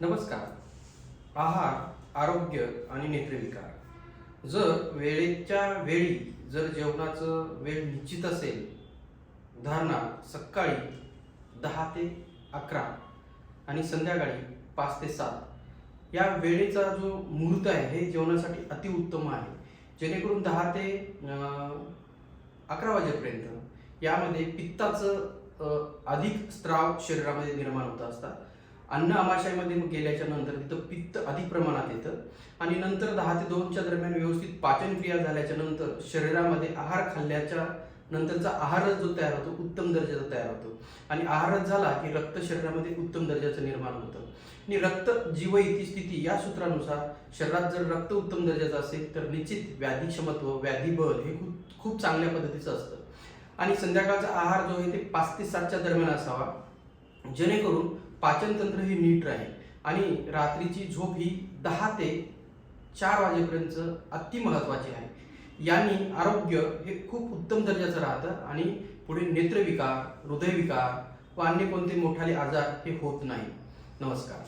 नमस्कार. आहार आरोग्य आणि नेत्रविकार. जर वेळेच्या वेळी जर जेवणाचं वेळ निश्चित असेल उदाहरणार्थ सकाळी दहा ते अकरा आणि संध्याकाळी पाच ते सात या वेळेचा जो मुहूर्त आहे हे जेवणासाठी अतिउत्तम आहे. जेणेकरून दहा ते अकरा वाजेपर्यंत यामध्ये पित्ताचं अधिक स्त्राव शरीरामध्ये निर्माण होत असतात. अन्न आमाशयामध्ये गेल्याच्यानंतर तिथं पित्त अधिक प्रमाणात येतं. आणि नंतर दहा ते दोनच्या दरम्यान व्यवस्थित पाचन क्रिया झाल्याच्यानंतर शरीरामध्ये आहार खाल्ल्याच्या नंतरचा आहारच जो तयार होतो उत्तम दर्जाचा तयार होतो. आणि आहारच झाला की रक्त शरीरामध्ये उत्तम दर्जाचं निर्माण होतं. आणि रक्त जीव इति स्थिती या सूत्रानुसार शरीरात जर रक्त उत्तम दर्जाचं असेल तर निश्चित व्याधी क्षमत्व व्याधी बल हे खूप खूप चांगल्या पद्धतीचं असतं. आणि संध्याकाळचा आहार जो आहे ते पाच ते सातच्या दरम्यान असावा. जेणेकरून पाचनतंत्र हे नीट राहील. आणि रात्रीची झोप ही दहा ते चार वाजेपर्यंत अति महत्वाची आहे. यांनी आरोग्य हे खूप उत्तम दर्जाचं राहतं आणि पुढे नेत्रविकार हृदयविकार व अन्य कोणते मोठाले आजार हे होत नाही. नमस्कार.